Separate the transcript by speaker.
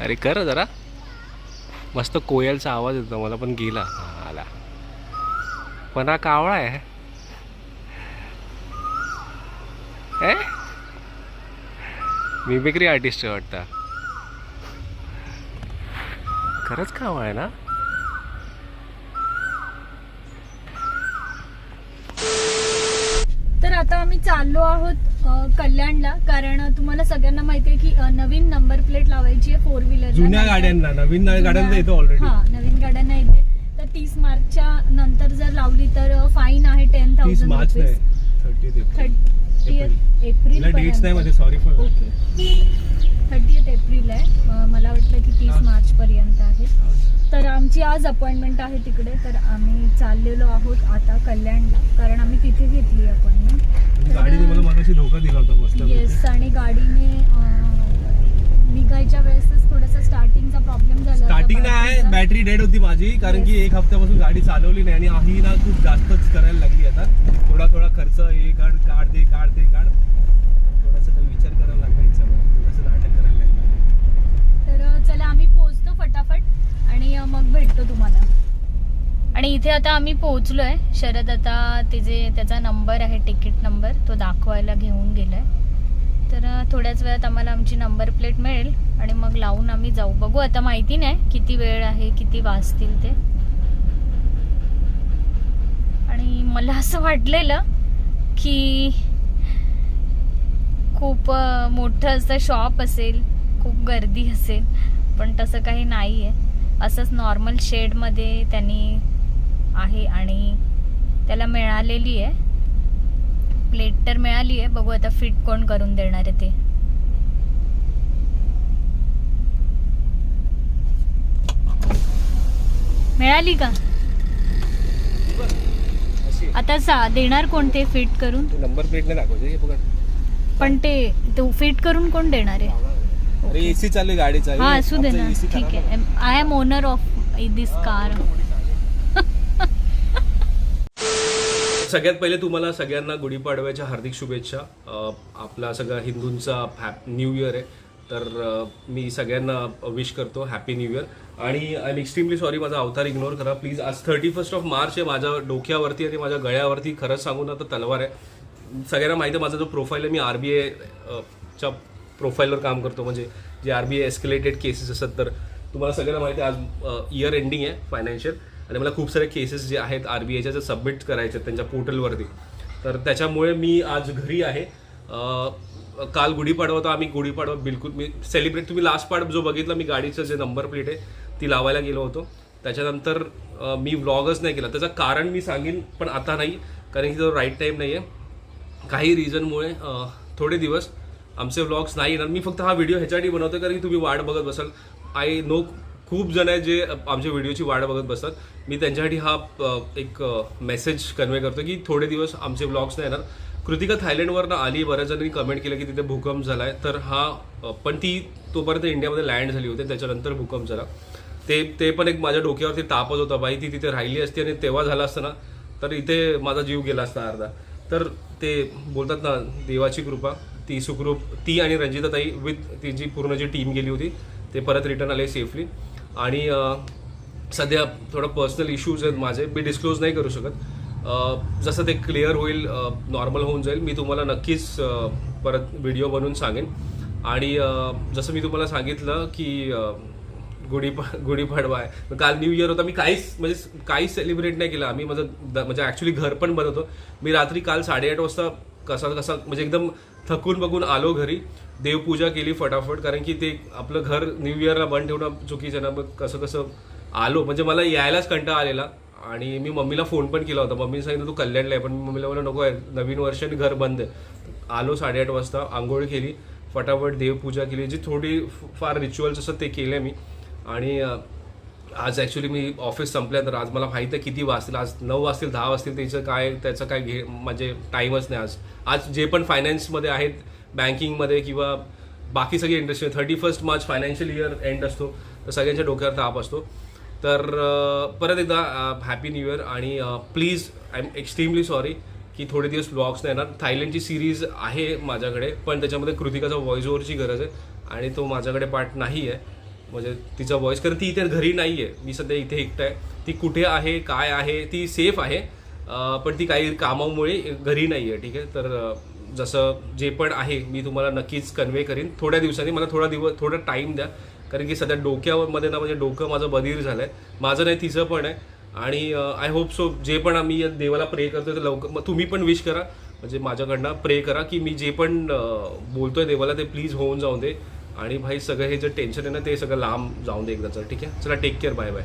Speaker 1: अरे कर जरा. मस्त कोयलचा आवाज येतो मला पण गेला. आला. पण हा कावळा आहे. ए? मिमिक्री आर्टिस्ट वाटतं. खरंच कावळा आहे ना
Speaker 2: तर आता आम्ही चाललो आहोत कल्याणला. कारण तुम्हाला सगळ्यांना माहिती आहे की नवीन नंबर प्लेट लावायची आहे फोर व्हीलर
Speaker 1: जुन्या गाड्यांना नवीन गाड्यांना येतो ऑलरेडी
Speaker 2: हा नवीन गाड्यांना येते. तर तीस मार्चच्या नंतर जर लावली तर फाईन आहे ten thousand
Speaker 1: thirty
Speaker 2: April.
Speaker 1: Sorry for
Speaker 2: April आहे. मला वाटलं की तीस. मार्च पर्यंत आहे. तर आमची आज अपॉइंटमेंट आहे तिकडे. तर आम्ही चाललेलो आहोत आता कल्याणला. कारण आम्ही तिथे घेतली अपॉइंटमेंट
Speaker 1: गाडीने मला मगाशी धोका दिला होता मस्त
Speaker 2: येस आणि गाडीने अं, निघायच्या वेळेसच थोडासा स्टार्टिंगचा प्रॉब्लेम झाला
Speaker 1: स्टार्टिंग नाही. बॅटरी डेड होती माझी कारण की एक हफ्त्यापासून गाडी चालवली नाही आणि ही ना खूप जास्तच करायला लागली आता. थोडा थोडा खर्च हे काढ काढ दे काढ दे काढ. थोडासा काही विचार करायला लागला हिच्यावर थोडंसं नाटक करायला लागलं
Speaker 2: तर अं, चला आम्ही पोहोचतो फटाफट आणि अं, मग भेटतो तुम्हाला आणि इथे आता आम्ही पोहोचलोय. शरद आता तिचे त्याचा नंबर आहे तिकीट नंबर तो दाखवायला घेऊन गेलाय. तर थोड्याच वेळात आम्हाला आमची नंबर प्लेट मिळेल आणि मग लावून आम्ही जाऊ. बघू आता माहिती नाही किती वेळ आहे किती वाजतील ते. आणि मला असं वाटलेलं की खूप मोठं असं शॉप असेल खूप गर्दी असेल पण तसं काही नाही आहे असंच नॉर्मल शेडमध्ये त्यांनी आहे आणि त्याला मिळालेली आहे. प्लेट तर मिळाली आहे. बघू आता फिट कोण करून देणार आहे ते. मिळाली का? आता सा देणार कोण ते फिट करून?
Speaker 1: नंबर प्लेट नाही हे
Speaker 2: पण ते तो फिट करून कोण देणार आहे?
Speaker 1: अरे एसी चालू आहे गाडीचा
Speaker 2: हा असू दे ना. ठीक आहे. I am owner of this car
Speaker 1: सगळ्यात पहिले तुम्हाला सगळ्यांना गुढीपाडव्याच्या हार्दिक शुभेच्छा. आपला सगळा हिंदूंचा हॅप न्यू इयर आहे. तर मी सगळ्यांना विश करतो हॅपी न्यू इयर. आणि आय एम एक्स्ट्रीमली सॉरी माझा अवतार इग्नोर करा. प्लीज आज थर्टी फर्स्ट ऑफ मार्च आहे. माझ्या डोक्यावरती आणि माझ्या गळ्यावरती खरंच सांगू ना तर तलवार आहे. सगळ्यांना माहिती आहे माझा जो प्रोफाईल आहे मी आर बी एच्या प्रोफाईलवर काम करतो. म्हणजे जे R B I escalated cases असतात तर तुम्हाला सगळ्यांना माहिती आहे आज इयर एंडिंग आहे फायनान्शियल आणि मला खूप सारे केसेस जे आहेत आर बी आयच्या सबमिट करायचे आहेत त्यांच्या पोर्टलवरती तर त्याच्यामुळे मी आज घरी आहे. काल गुढीपाडवा होता आम्ही गुढीपाडवा बिलकुल मी सेलिब्रेट तुम्ही लास्ट पार्ट जो बघितला मी गाडीचं जे नंबर प्लेट आहे ती लावायला गेलो होतो. त्याच्यानंतर मी व्लॉगच नाही केला. त्याचं कारण मी सांगेन पण आता नाही कारण की तो राईट टाईम नाही आहे काही रिझनमुळे थोडे दिवस आमचे व्लॉग्स नाही येणार. मी फक्त हा व्हिडिओ ह्याच्यासाठी बनवतो कारण की तुम्ही वाट बघत बसाल. आय नो खूप जण आहेत जे आमच्या व्हिडिओची वाट बघत बसतात. मी त्यांच्यासाठी हा एक मेसेज कन्वे करतो की थोडे दिवस आमचे ब्लॉग्स नाही येणार. कृतिका थायलंडवरनं आली बऱ्याच जणांनी कमेंट केलं की तिथे भूकंप झाला आहे तर हा पण ती तोपर्यंत इंडियामध्ये लँड झाली होती त्याच्यानंतर भूकंप झाला. ते ते पण एक माझ्या डोक्यावरती तापत होता. बाई ती तिथे राहिली असती आणि तेव्हा झाला असतं ना तर इथे माझा जीव गेला असता अर्धा. तर ते बोलतात ना देवाची कृपा ती सुखरूप ती आणि रंजिताताई विथ ती जी पूर्ण जी टीम गेली होती ते परत रिटर्न आले सेफली आणि सध्या थोडं पर्सनल इश्यूज आहेत माझे. मी डिस्क्लोज नाही करू शकत. जसं ते क्लिअर होईल नॉर्मल होऊन जाईल. मी तुम्हाला नक्कीच परत व्हिडिओ बनवून सांगेन. आणि जसं मी तुम्हाला सांगितलं की अं, गुढीपा गुढीपाडवा आहे. काल न्यू इयर होता. मी काहीच म्हणजे काहीच सेलिब्रेट नाही केलं. आम्ही माझं द- म्हणजे ॲक्च्युली घर पण बनवतो. मी रात्री काल साडेआठ वाजता कसा कसा म्हणजे एकदम थकून बघून आलो घरी. देवपूजा केली फटाफट कारण की ते आपलं घर न्यू इयरला बंद ठेवणं चुकीचं ना मग कसं कसं आलो. म्हणजे मला यायलाच कंटाळा आलेला. आणि मी मम्मीला फोन पण केला होता. मम्मीने सांगितलं तू कल्याणला आहे. पण मी मम्मीला मला नको आहे. नवीन वर्ष आणि घर बंद आहे. आलो साडेआठ वाजता आंघोळ केली. फटाफट देवपूजा केली. जी थोडी फार रिच्युअल्स असतात ते केले मी. आणि आज ॲक्च्युली मी ऑफिस संपल्यानंतर आज मला माहीत आहे किती वाजतील. आज नऊ वाजतील दहा वाजतील त्याचं काय त्याचं काय घे म्हणजे टाईमच नाही आज. आज जे पण फायनान्समध्ये आहेत बँकिंगमध्ये किंवा बाकी सगळी industry thirty first March financial year end असतो तर सगळ्यांच्या डोक्यावर ताप असतो. तर परत एकदा हॅपी न्यू इयर आणि please I am extremely sorry की थोडे दिवस ब्लॉग्स नाही येणार. थायलंडची सिरीज आहे माझ्याकडे पण त्याच्यामध्ये कृतिकाचा व्हॉइस ओव्हरची गरज आहे आणि तो माझ्याकडे पार्ट नाही आहे म्हणजे तिचा व्हॉइस कारण ती इथे घरी नाही आहे मी सध्या इथे एकटं आहे. ती कुठे आहे काय आहे ती सेफ आहे. पण ती काही कामामुळे घरी नाही आहे ठीक आहे? तर जसं जे पण आहे मी तुम्हाला नक्कीच कन्वे करीन. थोड्या दिवसांनी मला थोडा दिवस थोडा टाईम द्या. कारण की सध्या डोक्यामध्ये ना म्हणजे डोकं माझं बधीर झालं आहे माझं नाही तिचं पण आहे. आणि आय होप सो जे पण आम्ही देवाला प्रे करतो ते लवकर मग तुम्ही पण विश करा. म्हणजे माझ्याकडनं प्रे करा की मी जे पण बोलतो बोलतोय देवाला ते प्लीज होऊन जाऊन दे. आणि भाई सगळं हे जे टेन्शन आहे ना ते सगळं लांब जाऊन दे एकदाचं ठीक आहे? चला टेक केअर बाय बाय